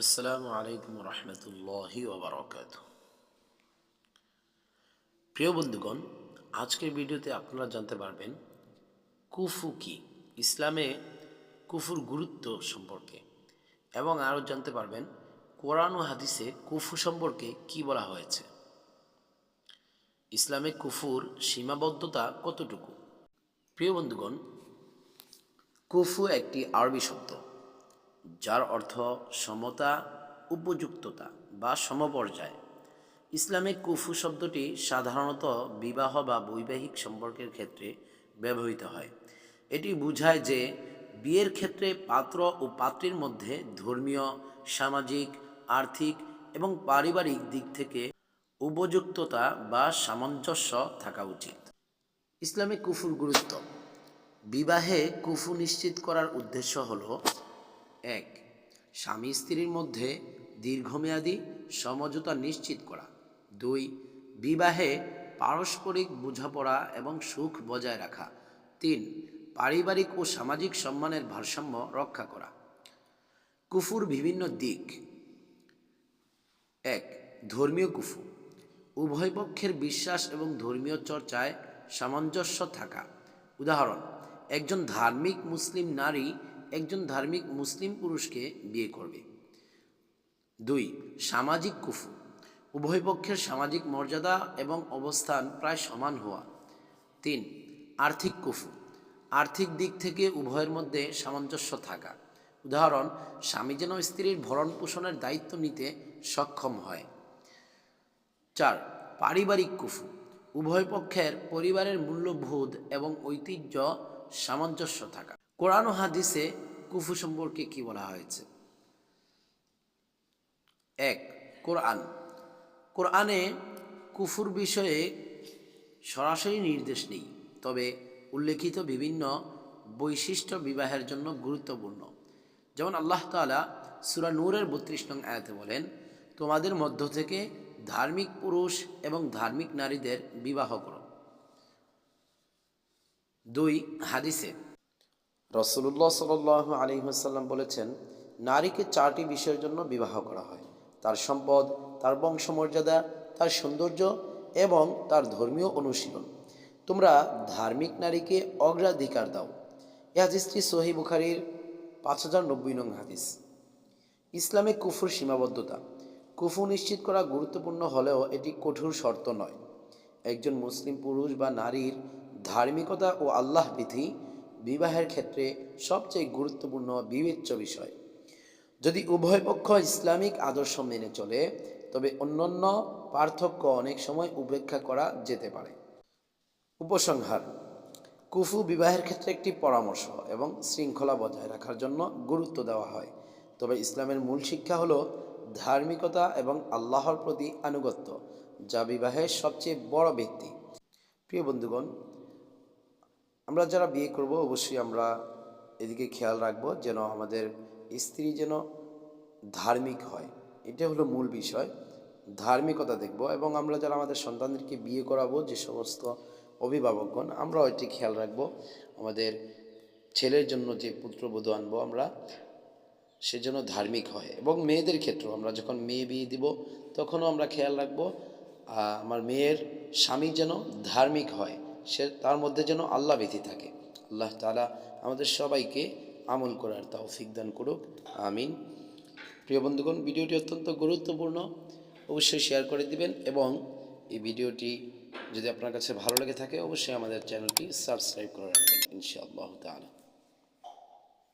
আসসালামু আলাইকুম রহমতুল্লাহি ওবরাকাত প্রিয় বন্ধুগণ, আজকের ভিডিওতে আপনারা জানতে পারবেন কুফু কি? ইসলামে কুফুর গুরুত্ব সম্পর্কে এবং আরও জানতে পারবেন কোরআন ও হাদিসে কুফু সম্পর্কে কি বলা হয়েছে। ইসলামে কুফুর সীমাবদ্ধতা কতটুকু? প্রিয় বন্ধুগণ, কুফু একটি আরবি শব্দ। যার অর্থ সমতা, উপযুক্ততা বা সমপর্যায়। ইসলামে কুফু শব্দটি সাধারণত বিবাহ বা বৈবাহিক সম্পর্কের ক্ষেত্রে ব্যবহৃত হয়। এটি বোঝায় যে বিয়ের ক্ষেত্রে পাত্র ও পাত্রীর মধ্যে ধর্মীয়, সামাজিক, আর্থিক এবং পারিবারিক দিক থেকে উপযুক্ততা বা সামঞ্জস্য থাকা উচিত। ইসলামে কুফুর গুরুত্ব। বিবাহে কুফু নিশ্চিত করার উদ্দেশ্য হলো এক, স্বামী স্ত্রীর মধ্যে দীর্ঘমেয়াদী সমঝোতা নিশ্চিত করা। দুই, বিবাহে পারস্পরিক বোঝাপড়া এবং সুখ বজায় রাখা। তিন, পারিবারিক ও সামাজিক সম্মানের ভারসাম্য রক্ষা করা। কুফুর বিভিন্ন দিক। এক, ধর্মীয় কুফু। উভয় পক্ষের বিশ্বাস এবং ধর্মীয় চর্চায় সামঞ্জস্য থাকা। উদাহরণ, একজন ধার্মিক মুসলিম নারী একজন ধার্মিক মুসলিম পুরুষকে বিয়ে করবে। দুই, সামাজিক কুফু। উভয় পক্ষের সামাজিক মর্যাদা এবং অবস্থান প্রায় সমান হওয়া। তিন, আর্থিক কুফু। আর্থিক দিক থেকে উভয়ের মধ্যে সামঞ্জস্য থাকা। উদাহরণ, স্বামী যেন স্ত্রীর ভরণ পোষণের দায়িত্ব নিতে সক্ষম হয়। চার, পারিবারিক কুফু। উভয় পক্ষের পরিবারের মূল্যবোধ এবং ঐতিহ্য সামঞ্জস্য থাকা। কোরআন হাদিসে কুফু সম্পর্কে কি বলা হয়েছে? এক, কোরআন। কোরআনে কুফুর বিষয়ে সরাসরি নির্দেশ নেই, তবে উল্লেখিত বিভিন্ন বৈশিষ্ট্য বিবাহের জন্য গুরুত্বপূর্ণ। যেমন আল্লাহ তাআলা সূরা নূরের বত্রিশ নং আয়াতে বলেন, তোমাদের মধ্য থেকে ধার্মিক পুরুষ এবং ধার্মিক নারীদের বিবাহ করো। দুই, হাদিসে রসুল্লাহ সাল আলী হাসাল্লাম বলেছেন, নারীকে চারটি বিষয়ের জন্য বিবাহ করা হয়। তার সম্পদ, তার বংশমর্যাদা, তার সৌন্দর্য এবং তার ধর্মীয় অনুশীলন। তোমরা ধার্মিক নারীকে অগ্রাধিকার দাও। এ হাদিসটি সহি বুখারির পাঁচ হাজার নব্বই নং হাদিস। ইসলামে কুফুর সীমাবদ্ধতা। কুফু নিশ্চিত করা গুরুত্বপূর্ণ হলেও এটি কঠোর শর্ত নয়। একজন মুসলিম পুরুষ বা নারীর ধার্মিকতা ও আল্লাহ বিধি বিবাহের ক্ষেত্রে সবচেয়ে গুরুত্বপূর্ণ বিবেচ্য বিষয়। যদি উভয় পক্ষ ইসলামিক আদর্শ মেনে চলে, তবে অন্যান্য পার্থক্য অনেক সময় উপেক্ষা করা যেতে পারে। উপসংহার, কুফু বিবাহের ক্ষেত্রে একটি পরামর্শ এবং শৃঙ্খলা বজায় রাখার জন্য গুরুত্ব দেওয়া হয়। তবে ইসলামের মূল শিক্ষা হলো ধার্মিকতা এবং আল্লাহর প্রতি আনুগত্য, যা বিবাহের সবচেয়ে বড় ব্যক্তি প্রিয় বন্ধুগণ আমরা যারা বিয়ে করব, অবশ্যই আমরা এদিকে খেয়াল রাখব যেন আমাদের স্ত্রী যেন ধার্মিক হয়। এটা হলো মূল বিষয়। ধার্মিকতা দেখব এবং আমরা যারা আমাদের সন্তানদেরকে বিয়ে করাবো, যে সমস্ত অভিভাবকগণ আমরা এটি খেয়াল রাখব। আমাদের ছেলের জন্য যে পুত্রবধূ আনব আমরা, সে যেন ধার্মিক হয় এবং মেয়েদের ক্ষেত্রেও আমরা যখন মেয়ে বিয়ে দিব, তখনও আমরা খেয়াল রাখব আমার মেয়ের স্বামী যেন ধার্মিক হয়। সে তার মধ্যে যেন আল্লাহ বিধি থাকে। আল্লাহ তালা আমাদের সবাইকে আমল করার তৌফিক দান করুক, আমিন। প্রিয় বন্ধুগণ, ভিডিওটি অত্যন্ত গুরুত্বপূর্ণ। অবশ্যই শেয়ার করে দিবেন এবং এই ভিডিওটি যদি আপনার কাছে ভালো লেগে থাকে, অবশ্যই আমাদের চ্যানেলটি সাবস্ক্রাইব করে রাখবেন, ইনশাআল্লাহ তাআলা।